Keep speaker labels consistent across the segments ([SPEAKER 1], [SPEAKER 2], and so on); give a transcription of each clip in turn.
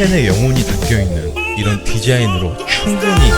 [SPEAKER 1] 팬의 영혼이 담겨있는 이런 디자인으로 충분히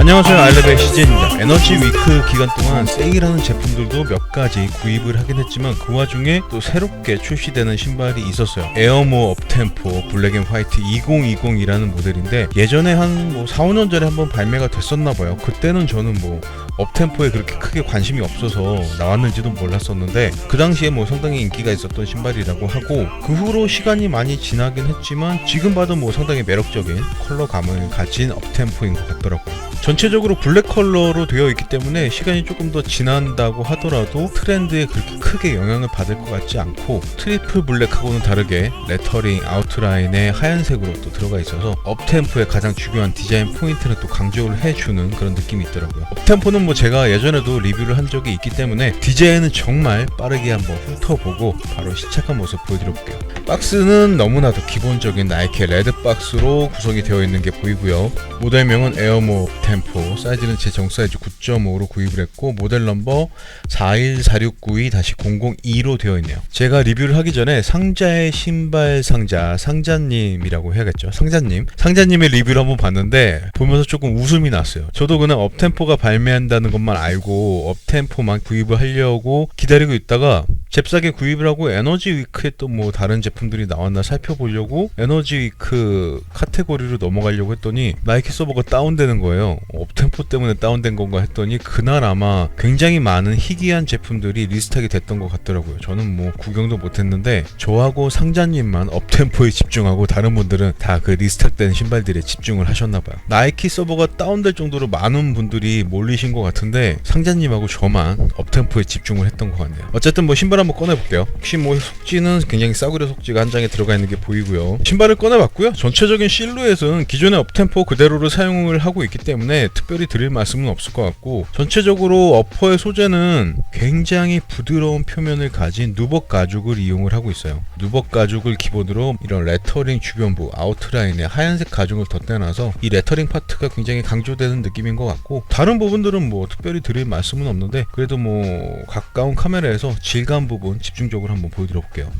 [SPEAKER 1] 안녕하세요. 알레베 CJ입니다. 에너지 위크 기간 동안 세일하는 제품들도 몇 가지 구입을 하긴 했지만 그 와중에 또 새롭게 출시되는 신발이 있었어요. 에어모 업템포 블랙 앤 화이트 2020이라는 모델인데 예전에 한 뭐 4, 5년 전에 한번 발매가 됐었나 봐요. 그때는 저는 뭐 업템포에 그렇게 크게 관심이 없어서 나왔는지도 몰랐었는데 그 당시에 뭐 상당히 인기가 있었던 신발이라고 하고 그 후로 시간이 많이 지나긴 했지만 지금 봐도 뭐 상당히 매력적인 컬러감을 가진 업템포인 것 같더라고요. 전체적으로 블랙 컬러로 되어 있기 때문에 시간이 조금 더 지난다고 하더라도 트렌드에 그렇게 크게 영향을 받을 것 같지 않고 트리플 블랙하고는 다르게 레터링 아웃라인에 하얀색으로 또 들어가 있어서 업템포의 가장 중요한 디자인 포인트는 또 강조를 해주는 그런 느낌이 있더라고요. 업템포는 뭐 제가 예전에도 리뷰를 한 적이 있기 때문에 디자인은 정말 빠르게 한번 훑어보고 바로 시작한 모습 보여드려볼게요. 박스는 너무나도 기본적인 나이키 레드 박스로 구성이 되어 있는 게 보이고요. 모델명은 에어모 템포, 사이즈는 제 정 사이즈 9.5로 구입을 했고 모델 넘버 414692-002로 되어 있네요. 제가 리뷰를 하기 전에 상자의 신발 상자 상자님이라고 해야겠죠. 상자님, 상자님의 리뷰를 한번 봤는데 보면서 조금 웃음이 났어요. 저도 그냥 업템포가 발매한다 는 것만 알고 업템포만 구입을 하려고 기다리고 있다가 잽싸게 구입을 하고 에너지 위크에 또 뭐 다른 제품들이 나왔나 살펴보려고 에너지 위크 카테고리로 넘어가려고 했더니 나이키 서버가 다운되는 거예요. 업템포 때문에 다운된 건가 했더니 그날 아마 굉장히 많은 희귀한 제품들이 리스트하게 됐던 것 같더라고요. 저는 뭐 구경도 못했는데 저하고 상자님만 업템포에 집중하고 다른 분들은 다 그 리스트된 신발들에 집중을 하셨나 봐요. 나이키 서버가 다운될 정도로 많은 분들이 몰리신 것 같은데 상자님하고 저만 업템포에 집중을 했던 것 같네요. 어쨌든 뭐 신발 한번 꺼내볼게요. 혹시 뭐 속지는 굉장히 싸구려 속지가 한 장에 들어가 있는 게 보이고요. 신발을 꺼내봤고요. 전체적인 실루엣은 기존의 업템포 그대로를 사용을 하고 있기 때문에 특별히 드릴 말씀은 없을 것 같고 전체적으로 어퍼의 소재는 굉장히 부드러운 표면을 가진 누벅 가죽을 이용을 하고 있어요. 누벅 가죽을 기본으로 이런 레터링 주변부 아웃라인에 하얀색 가죽을 덧대놔서 이 레터링 파트가 굉장히 강조되는 느낌인 것 같고 다른 부분들은 뭐 특별히 드릴 말씀은 없는데 그래도 뭐 가까운 카메라에서 질감 부분 집중적으로 한번 보여드려 볼게요.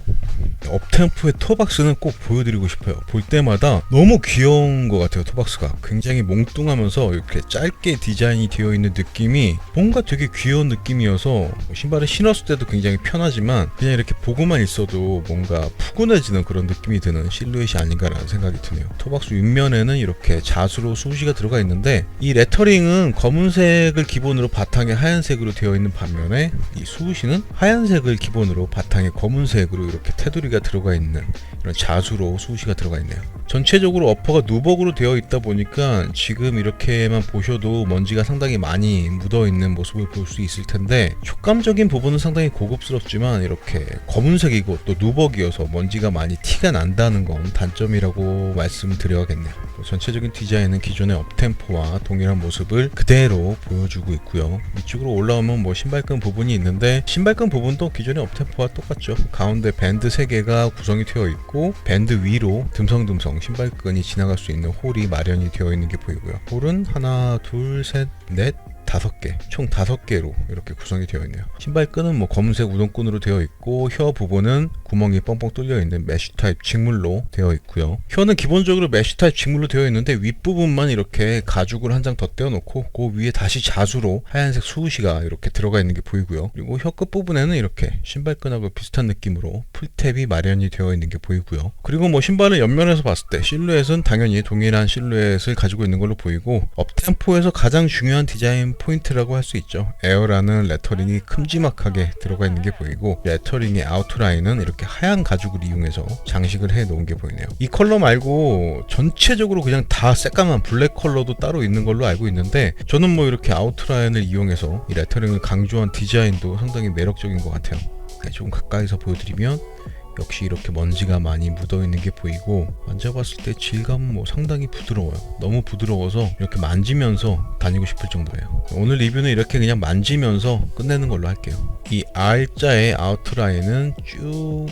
[SPEAKER 1] 업템포의 토박스는 꼭 보여드리고 싶어요. 볼 때마다 너무 귀여운 것 같아요. 토박스가 굉장히 몽뚱하면서 이렇게 짧게 디자인이 되어 있는 느낌이 뭔가 되게 귀여운 느낌이어서 신발을 신었을 때도 굉장히 편하지만 그냥 이렇게 보고만 있어도 뭔가 푸근해지는 그런 느낌이 드는 실루엣이 아닌가라는 생각이 드네요. 토박스 윗면에는 이렇게 자수로 수시가 들어가 있는데 이 레터링은 검은색을 기본으로 바탕에 하얀색으로 되어 있는 반면에 이 수시는 하얀색을 기본으로 바탕에 검은색으로 이렇게 테두리가 들어가 있는 이런 자수로 수시가 들어가 있네요. 전체적으로 어퍼가 누벅으로 되어 있다 보니까 지금 이렇게만 보셔도 먼지가 상당히 많이 묻어 있는 모습을 볼 수 있을 텐데 촉감적인 부분은 상당히 고급스럽지만 이렇게 검은색이고 또 누벅이어서 먼지가 많이 티가 난다는 건 단점이라고 말씀드려야겠네요. 전체적인 디자인은 기존의 업템포와 동일한 모습을 그대로 보여주고 있고요. 이쪽으로 올라오면 뭐 신발끈 부분이 있는데 신발끈 부분도 기존 의 업템포와 똑같죠. 가운데 밴드 3개가 구성이 되어 있고 밴드 위로 듬성듬성 신발끈이 지나갈 수 있는 홀이 마련이 되어 있는 게 보이고요. 홀은 하나, 둘, 셋, 넷, 다섯 개, 총 다섯 개로 이렇게 구성이 되어 있네요. 신발끈은 뭐 검은색 우동끈으로 되어 있고 혀 부분은 구멍이 뻥뻥 뚫려 있는 메쉬 타입 직물로 되어 있고요. 혀는 기본적으로 메쉬 타입 직물로 되어 있는데 윗부분만 이렇게 가죽을 한 장 더 떼어 놓고 그 위에 다시 자수로 하얀색 수우시가 이렇게 들어가 있는 게 보이고요. 그리고 혀 끝 부분에는 이렇게 신발끈하고 비슷한 느낌으로 풀탭이 마련이 되어 있는 게 보이고요. 그리고 뭐 신발을 옆면에서 봤을 때 실루엣은 당연히 동일한 실루엣을 가지고 있는 걸로 보이고 업템포에서 가장 중요한 디자인 포인트라고 할 수 있죠. 에어라는 레터링이 큼지막하게 들어가 있는 게 보이고 레터링의 아웃라인은 이렇게 하얀 가죽을 이용해서 장식을 해 놓은 게 보이네요. 이 컬러 말고 전체적으로 그냥 다 새까만 블랙 컬러도 따로 있는 걸로 알고 있는데 저는 뭐 이렇게 아웃라인을 이용해서 이 레터링을 강조한 디자인도 상당히 매력적인 것 같아요. 네, 좀 가까이서 보여드리면 역시 이렇게 먼지가 많이 묻어 있는 게 보이고 만져봤을 때 질감은 뭐 상당히 부드러워요. 너무 부드러워서 이렇게 만지면서 다니고 싶을 정도예요. 오늘 리뷰는 이렇게 그냥 만지면서 끝내는 걸로 할게요. 이 R자의 아웃라인은 쭉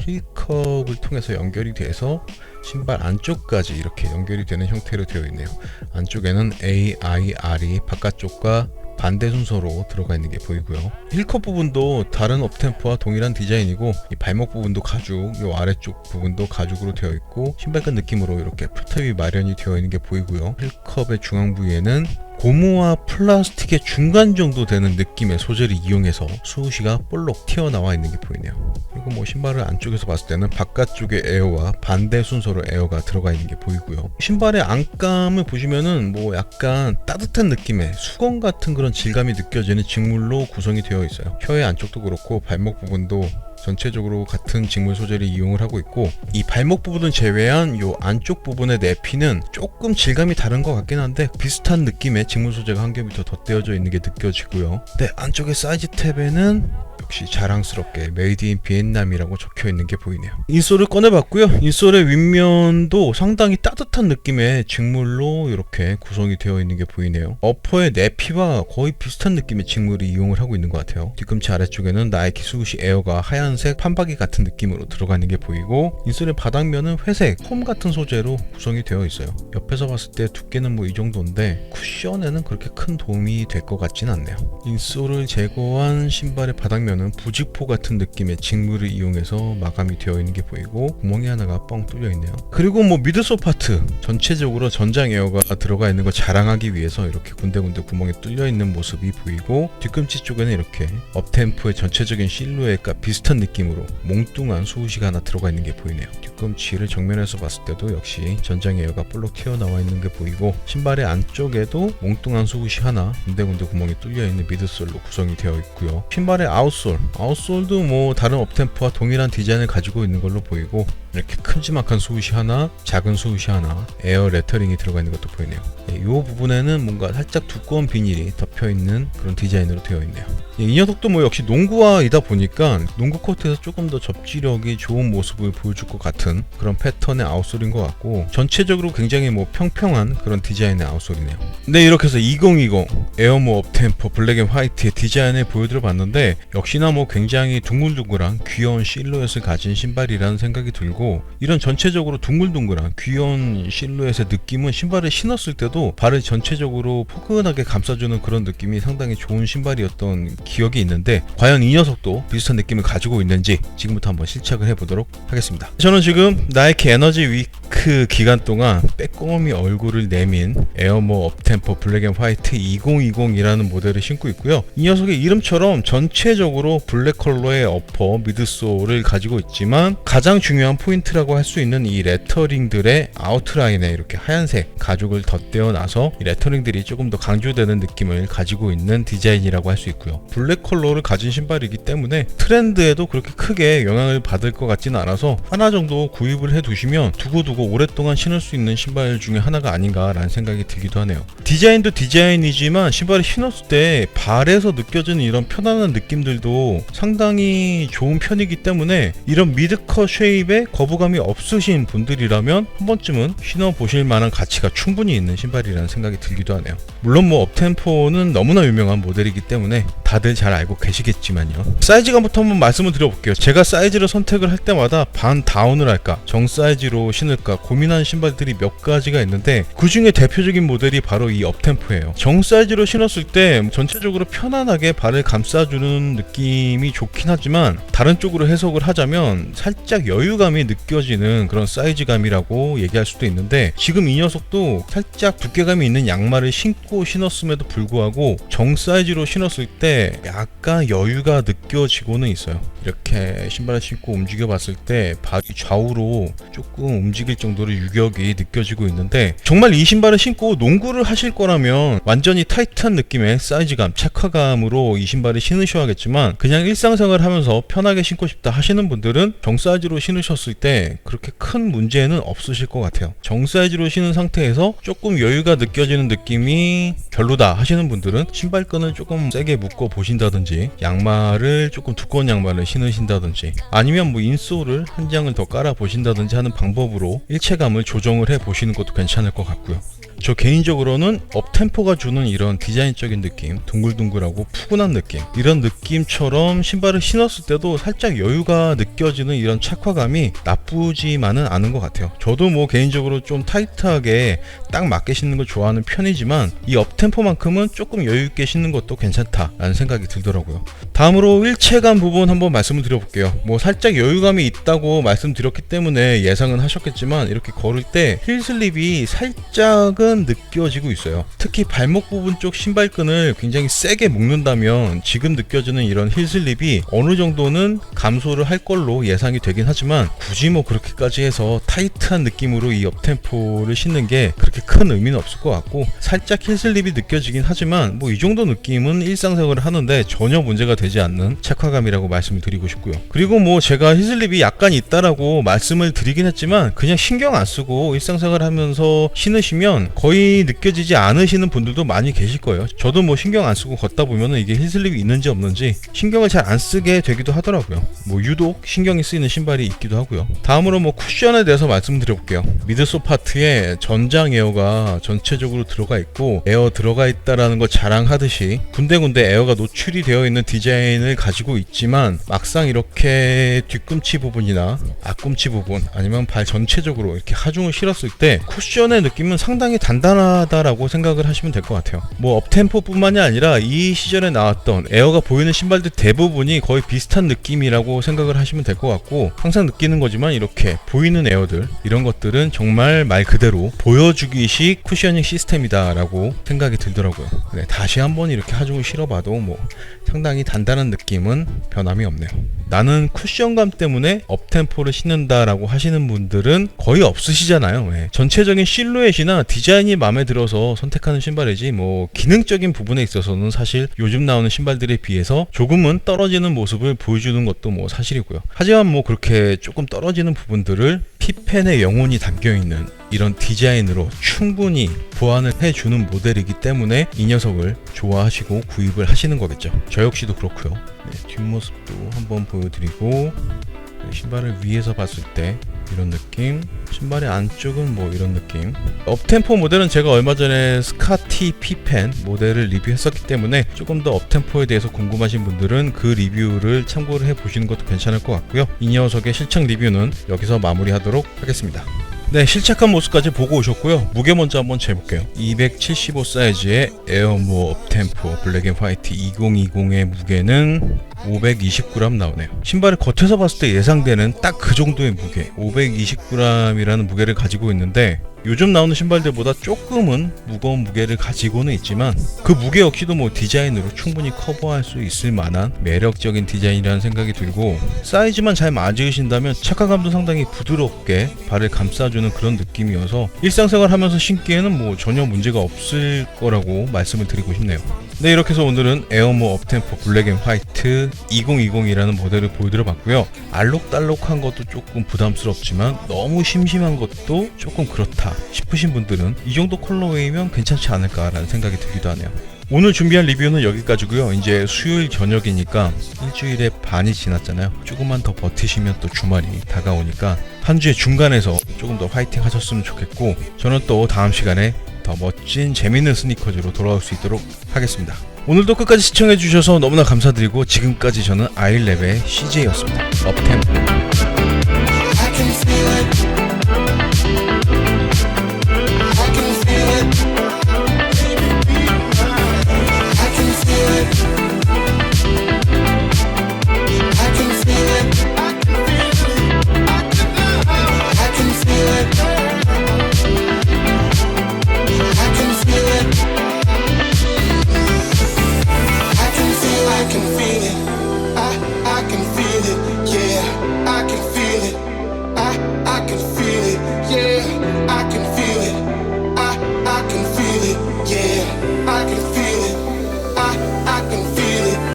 [SPEAKER 1] 힐컵을 통해서 연결이 돼서 신발 안쪽까지 이렇게 연결이 되는 형태로 되어 있네요. 안쪽에는 A, I, R이 바깥쪽과 반대 순서로 들어가 있는 게 보이고요. 힐컵 부분도 다른 업템포와 동일한 디자인이고 이 발목 부분도 가죽, 이 아래쪽 부분도 가죽으로 되어 있고 신발끈 느낌으로 이렇게 풀탑이 마련이 되어 있는 게 보이고요. 힐컵의 중앙 부위에는 고무와 플라스틱의 중간 정도 되는 느낌의 소재를 이용해서 수우시가 볼록 튀어나와 있는 게 보이네요. 그리고 뭐 신발을 안쪽에서 봤을 때는 바깥쪽에 에어와 반대 순서로 에어가 들어가 있는 게 보이고요. 신발의 안감을 보시면은 뭐 약간 따뜻한 느낌의 수건 같은 그런 질감이 느껴지는 직물로 구성이 되어 있어요. 혀의 안쪽도 그렇고 발목 부분도 전체적으로 같은 직물 소재를 이용을 하고 있고 이 발목 부분을 제외한 요 안쪽 부분의 내피는 조금 질감이 다른 것 같긴 한데 비슷한 느낌의 직물 소재가 한 겹이 더 덧대어져 있는 게 느껴지고요. 네 안쪽에 사이즈 탭에는 역시 자랑스럽게 메이드 인 비엔남이라고 적혀 있는 게 보이네요. 인솔을 꺼내봤고요. 인솔의 윗면도 상당히 따뜻한 느낌의 직물로 이렇게 구성이 되어 있는 게 보이네요. 어퍼의 내피와 거의 비슷한 느낌의 직물을 이용을 하고 있는 것 같아요. 뒤꿈치 아래쪽에는 나이키 스우시 에어가 하얀색 판박이 같은 느낌으로 들어가 있는 게 보이고 인솔의 바닥면은 회색, 홈 같은 소재로 구성이 되어 있어요. 옆에서 봤을 때 두께는 뭐 이 정도인데 쿠션에는 그렇게 큰 도움이 될 것 같진 않네요. 인솔을 제거한 신발의 바닥면은 부직포 같은 느낌의 직물을 이용해서 마감이 되어 있는 게 보이고 구멍이 하나가 뻥 뚫려 있네요. 그리고 뭐 미드솔 파트 전체적으로 전장 에어가 들어가 있는 걸 자랑하기 위해서 이렇게 군데군데 구멍이 뚫려 있는 모습이 보이고 뒤꿈치 쪽에는 이렇게 업템프의 전체적인 실루엣과 비슷한 느낌으로 몽뚱한 수우시가 하나 들어가 있는 게 보이네요. 뒤꿈치를 정면에서 봤을 때도 역시 전장 에어가 볼록 튀어나와 있는 게 보이고 신발의 안쪽에도 몽뚱한 수우시 하나 군데군데 구멍이 뚫려 있는 미드솔로 구성이 되어 있고요. 신발의 아웃솔, 아웃솔도 뭐 다른 업템프와 동일한 디자인을 가지고 있는 걸로 보이고 이렇게 큼지막한 수우시 하나, 작은 수우시 하나, 에어 레터링이 들어가 있는 것도 보이네요. 이 부분에는 뭔가 살짝 두꺼운 비닐이 덮여 있는 그런 디자인으로 되어 있네요. 예, 이 녀석도 뭐 역시 농구화이다 보니까 농구 코트에서 조금 더 접지력이 좋은 모습을 보여줄 것 같은 그런 패턴의 아웃솔인 것 같고 전체적으로 굉장히 뭐 평평한 그런 디자인의 아웃솔이네요. 네 이렇게 해서 2020 에어모 업템퍼 블랙 앤 화이트의 디자인을 보여드려 봤는데 역시나 뭐 굉장히 둥글둥글한 귀여운 실루엣을 가진 신발이라는 생각이 들고 이런 전체적으로 둥글둥글한 귀여운 실루엣의 느낌은 신발을 신었을 때도 발을 전체적으로 포근하게 감싸주는 그런 느낌이 상당히 좋은 신발이었던 기억이 있는데 과연 이 녀석도 비슷한 느낌을 가지고 있는지 지금부터 한번 실착을 해보도록 하겠습니다. 저는 지금 나이키 에너지 위 크 기간 동안 빼꼼히 얼굴을 내민 에어모 업템퍼 블랙 앤 화이트 2020이라는 모델을 신고 있고요. 이 녀석의 이름처럼 전체적으로 블랙 컬러의 어퍼 미드솔을 가지고 있지만 가장 중요한 포인트라고 할 수 있는 이 레터링들의 아웃라인에 이렇게 하얀색 가죽을 덧대어 이 레터링들이 조금 더 강조되는 느낌을 가지고 있는 디자인이라고 할 수 있고요. 블랙 컬러를 가진 신발이기 때문에 트렌드에도 그렇게 크게 영향을 받을 것 같지는 않아서 하나 정도 구입을 해 두시면 두고두고 오랫동안 신을 수 있는 신발 중에 하나가 아닌가라는 생각이 들기도 하네요. 디자인도 디자인이지만 신발을 신었을 때 발에서 느껴지는 이런 편안한 느낌들도 상당히 좋은 편이기 때문에 이런 미드컷 쉐입에 거부감이 없으신 분들이라면 한 번쯤은 신어보실 만한 가치가 충분히 있는 신발이라는 생각이 들기도 하네요. 물론 뭐 업템포는 너무나 유명한 모델이기 때문에 다들 잘 알고 계시겠지만요. 사이즈감부터 한번 말씀을 드려볼게요. 제가 사이즈를 선택을 할 때마다 반 다운을 할까, 정 사이즈로 신을까 고민하는 신발들이 몇 가지가 있는데 그 중에 대표적인 모델이 바로 이 업템포예요. 정 사이즈로 신었을 때 전체적으로 편안하게 발을 감싸주는 느낌이 좋긴 하지만 다른 쪽으로 해석을 하자면 살짝 여유감이 느껴지는 그런 사이즈감이라고 얘기할 수도 있는데 지금 이 녀석도 살짝 두께감이 있는 양말을 신고 신었음에도 불구하고 정 사이즈로 신었을 때 약간 여유가 느껴지고는 있어요. 이렇게 신발을 신고 움직여 봤을 때 발이 좌우로 조금 움직일 정도로 유격이 느껴지고 있는데 정말 이 신발을 신고 농구를 하실 거라면 완전히 타이트한 느낌의 사이즈감, 착화감으로 이 신발을 신으셔야겠지만 그냥 일상생활 하면서 편하게 신고 싶다 하시는 분들은 정 사이즈로 신으셨을 때 그렇게 큰 문제는 없으실 것 같아요. 정 사이즈로 신은 상태에서 조금 여유가 느껴지는 느낌이 별로다 하시는 분들은 신발끈을 조금 세게 묶어 보신다든지 양말을 조금 두꺼운 양말을 신으신다든지 아니면 뭐 인솔을 한 장을 더 깔아 보신다든지 하는 방법으로 일체감을 조정을 해 보시는 것도 괜찮을 것 같고요. 저 개인적으로는 업템포가 주는 이런 디자인적인 느낌, 둥글둥글하고 푸근한 느낌, 이런 느낌처럼 신발을 신었을 때도 살짝 여유가 느껴지는 이런 착화감이 나쁘지만은 않은 것 같아요. 저도 뭐 개인적으로 좀 타이트하게 딱 맞게 신는 걸 좋아하는 편이지만 이 업템포만큼은 조금 여유 있게 신는 것도 괜찮다라는 생각이 들더라고요. 다음으로 일체감 부분 한번 말씀을 드려볼게요. 뭐 살짝 여유감이 있다고 말씀드렸기 때문에 예상은 하셨겠지만 이렇게 걸을 때 힐슬립이 살짝은 느껴지고 있어요. 특히 발목 부분 쪽 신발끈을 굉장히 세게 묶는다면 지금 느껴지는 이런 힐슬립이 어느 정도는 감소를 할 걸로 예상이 되긴 하지만 굳이 뭐 그렇게까지 해서 타이트한 느낌으로 이 업템포를 신는 게 그렇게 큰 의미는 없을 것 같고 살짝 힐슬립이 느껴지긴 하지만 뭐 이 정도 느낌은 일상생활을 하는데 전혀 문제가 되지 않는 착화감이라고 말씀을 드리고 싶고요. 그리고 뭐 제가 힐슬립이 약간 있다라고 말씀을 드리긴 했지만 그냥 신경 안 쓰고 일상생활 하면서 신으시면 거의 느껴지지 않으시는 분들도 많이 계실 거예요. 저도 뭐 신경 안 쓰고 걷다 보면은 이게 힐슬립이 있는지 없는지 신경을 잘 안 쓰게 되기도 하더라고요. 뭐 유독 신경이 쓰이는 신발이 있기도 하고요. 다음으로 뭐 쿠션에 대해서 말씀드려볼게요. 미드소 파트에 전장 에어가 전체적으로 들어가 있고 에어 들어가 있다라는 걸 자랑하듯이 군데군데 에어가 노출이 되어 있는 디자인을 가지고 있지만 막상 이렇게 뒤꿈치 부분이나 앞꿈치 부분 아니면 발 전체적으로 이렇게 하중을 실었을 때 쿠션의 느낌은 상당히 단 단하다라고 생각을 하시면 될 것 같아요. 뭐 업템포뿐만이 아니라 이 시절에 나왔던 에어가 보이는 신발들 대부분이 거의 비슷한 느낌이라고 생각을 하시면 될 것 같고 항상 느끼는 거지만 이렇게 보이는 에어들 이런 것들은 정말 말 그대로 보여주기식 쿠셔닝 시스템이다라고 생각이 들더라고요. 네, 다시 한번 이렇게 하중을 실어봐도 뭐 상당히 단단한 느낌은 변함이 없네요. 나는 쿠션감 때문에 업템포를 신는다라고 하시는 분들은 거의 없으시잖아요. 예. 전체적인 실루엣이나 디자인 이 마음에 들어서 선택하는 신발이지 뭐 기능적인 부분에 있어서는 사실 요즘 나오는 신발들에 비해서 조금은 떨어지는 모습을 보여주는 것도 뭐 사실이고요. 하지만 뭐 그렇게 조금 떨어지는 부분들을 피펜의 영혼이 담겨 있는 이런 디자인으로 충분히 보완을 해주는 모델이기 때문에 이 녀석을 좋아하시고 구입을 하시는 거겠죠. 저 역시도 그렇고요. 네, 뒷모습도 한번 보여드리고 네, 신발을 위에서 봤을 때 이런 느낌 신발의 안쪽은 뭐 이런 느낌 업템포 모델은 제가 얼마 전에 스카티 피펜 모델을 리뷰했었기 때문에 조금 더 업템포에 대해서 궁금하신 분들은 그 리뷰를 참고를 해 보시는 것도 괜찮을 것 같고요 이 녀석의 실착 리뷰는 여기서 마무리하도록 하겠습니다 네, 실착한 모습까지 보고 오셨고요. 무게 먼저 한번 재볼게요. 275 사이즈의 에어모 업템포 블랙 앤 화이트 2020의 무게는 520g 나오네요. 신발을 겉에서 봤을 때 예상되는 딱 그 정도의 무게, 520g이라는 무게를 가지고 있는데 요즘 나오는 신발들보다 조금은 무거운 무게를 가지고는 있지만 그 무게 역시도 뭐 디자인으로 충분히 커버할 수 있을 만한 매력적인 디자인이라는 생각이 들고 사이즈만 잘 맞으신다면 착화감도 상당히 부드럽게 발을 감싸주는 그런 느낌이어서 일상생활 하면서 신기에는 뭐 전혀 문제가 없을 거라고 말씀을 드리고 싶네요. 네 이렇게 해서 오늘은 에어모 업템포 블랙 앤 화이트 2020이라는 모델을 보여드려 봤고요. 알록달록한 것도 조금 부담스럽지만 너무 심심한 것도 조금 그렇다 싶으신 분들은 이 정도 컬러웨이면 괜찮지 않을까 라는 생각이 들기도 하네요. 오늘 준비한 리뷰는 여기까지고요. 이제 수요일 저녁이니까 일주일의 반이 지났잖아요. 조금만 더 버티시면 또 주말이 다가오니까 한 주의 중간에서 조금 더 화이팅 하셨으면 좋겠고 저는 또 다음 시간에 더 멋진 재밌는 스니커즈로 돌아올 수 있도록 하겠습니다. 오늘도 끝까지 시청해 주셔서 너무나 감사드리고 지금까지 저는 아일랩의 CJ였습니다. 업템